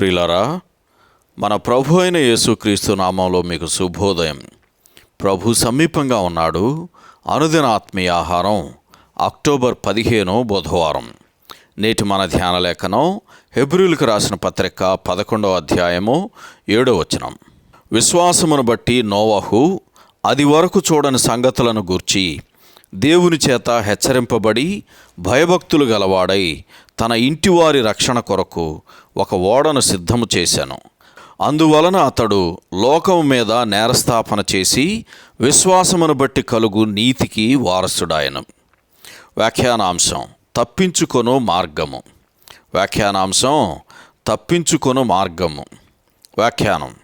ప్రియులరా మన ప్రభు అయిన యేసుక్రీస్తు నామంలో మీకు శుభోదయం. ప్రభు సమీపంగా ఉన్నాడు. అనుదిన ఆత్మీయ ఆహారం అక్టోబర్ పదిహేను బుధవారం. నేటి మన ధ్యాన లేఖనం హెబ్రిలకు రాసిన పత్రిక పదకొండవ అధ్యాయము ఏడో వచనం. విశ్వాసమును బట్టి నోవహు అది వరకు చూడని సంగతులను గూర్చి దేవుని చేత హెచ్చరింపబడి భయభక్తులు గలవాడై తన ఇంటివారి రక్షణ కొరకు ఒక ఓడను సిద్ధము చేశాను. అందువలన అతడు లోకము మీద నేరస్థాపన చేసి విశ్వాసమును బట్టి కలుగు నీతికి వారసుడాయను. వ్యాఖ్యానాంశం తప్పించుకొను మార్గము. వ్యాఖ్యానాంశం తప్పించుకొను మార్గము. వ్యాఖ్యానం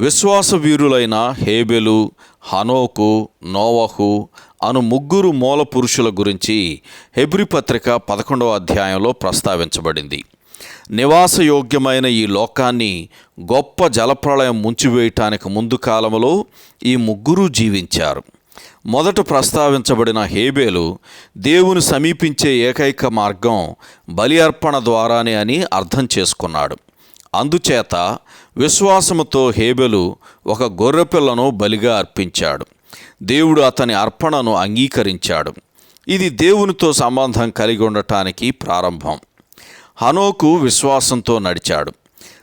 విశ్వాస వీరులైన హేబెలు హనోకు నోవహు అను ముగ్గురు మూల పురుషుల గురించి హెబ్రి పత్రిక పదకొండవ అధ్యాయంలో ప్రస్తావించబడింది. నివాసయోగ్యమైన ఈ లోకాన్ని గొప్ప జలప్రళయం ముంచివేయటానికి ముందు కాలంలో ఈ ముగ్గురు జీవించారు. మొదట ప్రస్తావించబడిన హేబేలు దేవుని సమీపించే ఏకైక మార్గం బలి అర్పణ ద్వారానే అని అర్థం చేసుకున్నాడు. అందుచేత విశ్వాసముతో హేబెలు ఒక గొర్రెపిల్లను బలిగా అర్పించాడు. దేవుడు అతని అర్పణను అంగీకరించాడు. ఇది దేవునితో సంబంధం కలిగి ఉండటానికి ప్రారంభం. హనోకు విశ్వాసంతో నడిచాడు.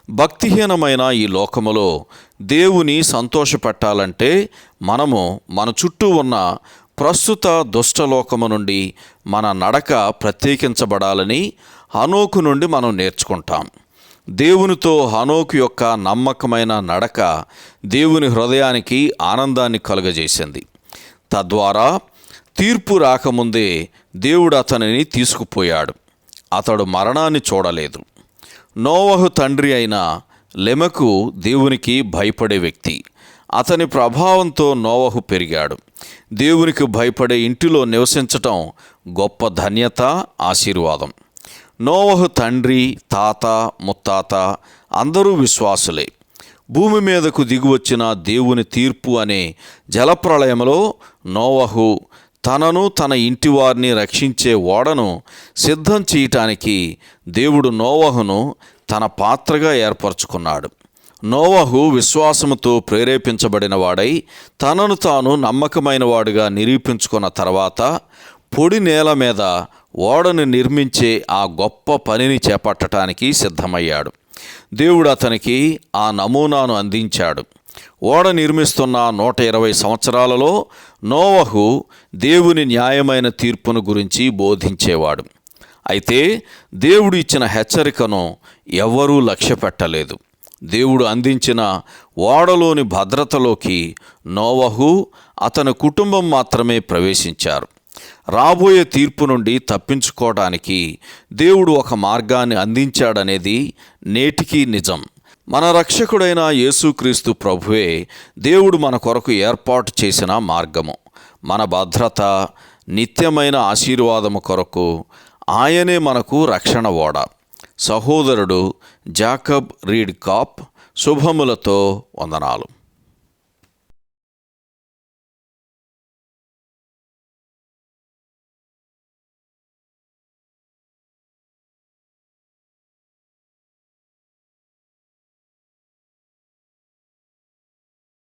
భక్తిహీనమైన ఈ లోకములో దేవుని సంతోషపెట్టాలంటే మనము మన చుట్టూ ఉన్న ప్రస్తుత దుష్టలోకము నుండి మన నడక ప్రత్యేకించబడాలని హనోకు నుండి మనం నేర్చుకుంటాం. దేవునితో హనోకు యొక్క నమ్మకమైన నడక దేవుని హృదయానికి ఆనందాన్ని కలుగజేసింది. తద్వారా తీర్పు రాకముందే దేవుడు అతనిని తీసుకుపోయాడు. అతడు మరణాన్ని చూడలేదు. నోవహు తండ్రి అయిన లెమకు దేవునికి భయపడే వ్యక్తి. అతని ప్రభావంతో నోవహు పెరిగాడు. దేవునికి భయపడే ఇంటిలో నివసించటం గొప్ప ధన్యత ఆశీర్వాదం. నోవహు తండ్రి తాత ముత్తాత అందరూ విశ్వాసులే. భూమి మీదకు దిగువచ్చిన దేవుని తీర్పు అనే జలప్రళయంలో నోవహు తనను తన ఇంటి వారిని రక్షించే ఓడను సిద్ధం చేయటానికి దేవుడు నోవహును తన పాత్రగా ఏర్పరచుకున్నాడు. నోవహు విశ్వాసముతో ప్రేరేపించబడిన వాడై తనను తాను నమ్మకమైన వాడుగా నిరూపించుకున్న తర్వాత పొడి నేల మీద ఓడను నిర్మించే ఆ గొప్ప పనిని చేపట్టడానికి సిద్ధమయ్యాడు. దేవుడు అతనికి ఆ నమూనాను అందించాడు. ఓడ నిర్మిస్తున్న నూట ఇరవై సంవత్సరాలలో నోవహు దేవుని న్యాయమైన తీర్పును గురించి బోధించేవాడు. అయితే దేవుడు ఇచ్చిన హెచ్చరికను ఎవ్వరూ లక్ష్యపెట్టలేదు. దేవుడు అందించిన ఓడలోని భద్రతలోకి నోవహు అతని కుటుంబం మాత్రమే ప్రవేశించారు. రాబోయే తీర్పు నుండి తప్పించుకోవడానికి దేవుడు ఒక మార్గాన్ని అందించాడనేది నేటికీ నిజం. మన రక్షకుడైన యేసుక్రీస్తు ప్రభువే దేవుడు మన కొరకు ఏర్పాటు చేసిన మార్గము. మన భద్రత నిత్యమైన ఆశీర్వాదము కొరకు ఆయనే మనకు రక్షణ ఓడ. సహోదరుడు జాకబ్ రీడ్ కాప్ శుభములతో వందనాలు.